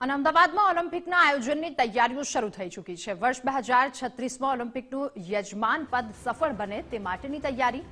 અને અમદાવાદમાં ઓલિમ્પિકના આયોજનની તૈયારીઓ શરૂ થઈ ચૂકી છે. વર્ષ બે હજાર છત્રીસમાં ઓલિમ્પિકનું યજમાન પદ સફળ બને તે માટેની તૈયારી.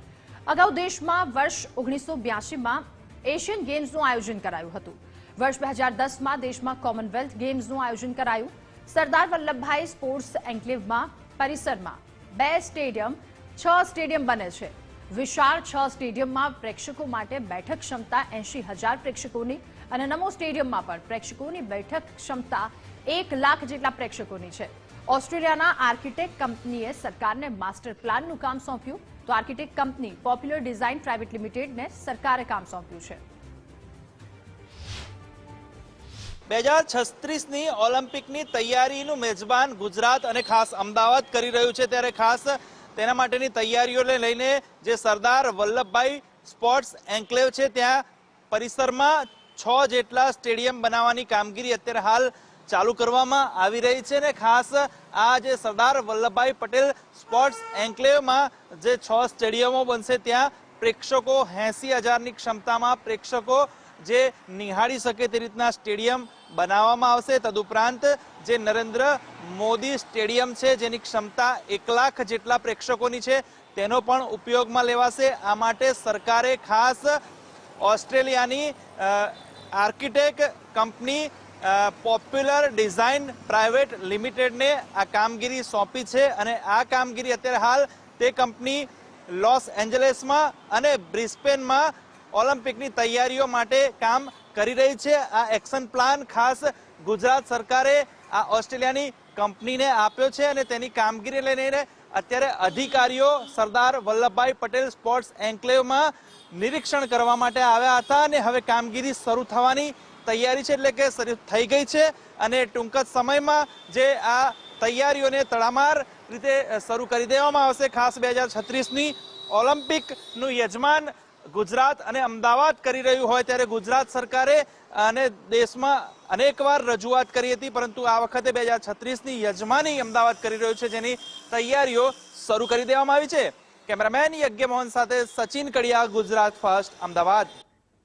અગાઉ દેશમાં વર્ષ ઓગણીસો બ્યાસીમાં એશિયન ગેમ્સનું આયોજન કરાયું હતું. વર્ષ બે હજાર દસમાં દેશમાં કોમનવેલ્થ ગેમ્સનું આયોજન કરાયું. સરદાર વલ્લભભાઈ સ્પોર્ટ્સ એન્કલેવમાં, પરિસરમાં બે સ્ટેડિયમ, છ સ્ટેડિયમ બને છે. વિશાળ છ સ્ટેડિયમમાં પ્રેક્ષકો માટે બેઠક ક્ષમતા એંશી હજાર પ્રેક્ષકોની અને નમો સ્ટેડિયમમાં પણ પ્રેક્ષકોની બેઠક ક્ષમતા એક લાખ જેટલા પ્રેક્ષકોની છે. ઓસ્ટ્રેલિયાના આર્કિટેક્ટ કંપનીએ સરકારને માસ્ટર પ્લાનનું કામ સોંપ્યું. તો architect company popular design private લિમિટેડને સરકારે કામ સોંપ્યું છે. બે હજાર છત્રીસની ઓલિમ્પિકની તૈયારીનું મેજબાન ગુજરાત અને ખાસ અમદાવાદ કરી રહ્યું છે. ત્યારે ખાસ તેના માટેની તૈયારીઓને લઈને જે સરદાર વલ્લભભાઈ સ્પોર્ટ્સ એન્કલેવ છે, ત્યાં પરિસરમાં છ જેટલા સ્ટેડિયમ બનાવવાની કામગીરી અત્યારે હાલ ચાલુ કરવામાં આવી રહી છે ને ખાસ આ જે સરદાર વલ્લભભાઈ પટેલ સ્પોર્ટ્સ એન્કલેવમાં જે છ સ્ટેડિયમો બનશે, ત્યાં પ્રેક્ષકો એંસી હજારની ક્ષમતામાં પ્રેક્ષકો જે નિહાળી શકે તે રીતના સ્ટેડિયમ બનાવવામાં આવશે. તદુપરાંત જે નરેન્દ્ર મોદી સ્ટેડિયમ છે, જેની ક્ષમતા એક લાખ જેટલા પ્રેક્ષકોની છે, તેનો પણ ઉપયોગમાં લેવાશે. આ માટે સરકારે ખાસ ઓસ્ટ્રેલિયાની architect company popular design private લિમિટેડને આ કામગીરી સોંપી છે અને આ કામગીરી અત્યારે હાલ તે કંપની લોસ એન્જલેસમાં અને બ્રિસ્પેનમાં ઓલિમ્પિકની તૈયારીઓ માટે કામ કરી રહી છે. આ એક્શન પ્લાન ખાસ ગુજરાત સરકારે આ ઓસ્ટ્રેલિયાની કંપનીને આપ્યો છે અને તેની કામગીરી લઈને અત્યારે અધિકારીઓ સરદાર વલ્લભભાઈ પટેલ સ્પોર્ટ્સ એન્કલેવમાં નિરીક્ષણ કરવા માટે આવ્યા હતા અને હવે કામગીરી શરૂ થવાની તૈયારી છે એટલે કે શરૂ થઈ ગઈ છે અને ટૂંક જ સમયમાં જે આ તૈયારીઓને તડામાર રીતે શરૂ કરી દેવામાં આવશે ખાસ બે હજાર છત્રીસની ઓલિમ્પિકનું યજમાન ગુજરાત અને અમદાવાદ કરી રહ્યું હોય ત્યારે ગુજરાત સરકારે અને દેશમાં અનેકવાર રજૂઆત કરી હતી, પરંતુ આ વખતે બે હજાર છત્રીસની યજમાની અમદાવાદ કરી રહ્યું છે, જેની તૈયારીઓ શરૂ કરી દેવામાં આવી છે. કેમેરામેન યજ્ઞ મોહન સાથે સચિન કડિયા, ગુજરાત ફર્સ્ટ, અમદાવાદ.